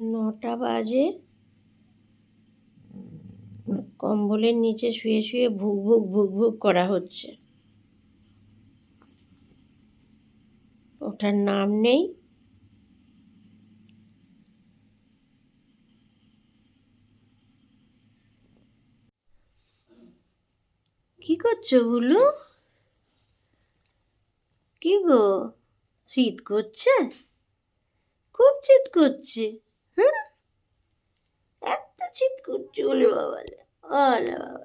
নটা বাজে। কম্বলের নিচে শুয়ে শুয়ে ভুক ভুক ভুক ভুক করা হচ্ছে। ওটার নাম নেই। কি করছ বুলু? কি গো? শীত করছে? খুব শীত করছে। হ্যাঁ এত শীত করছে বলে বাবা। ওলে বাবালে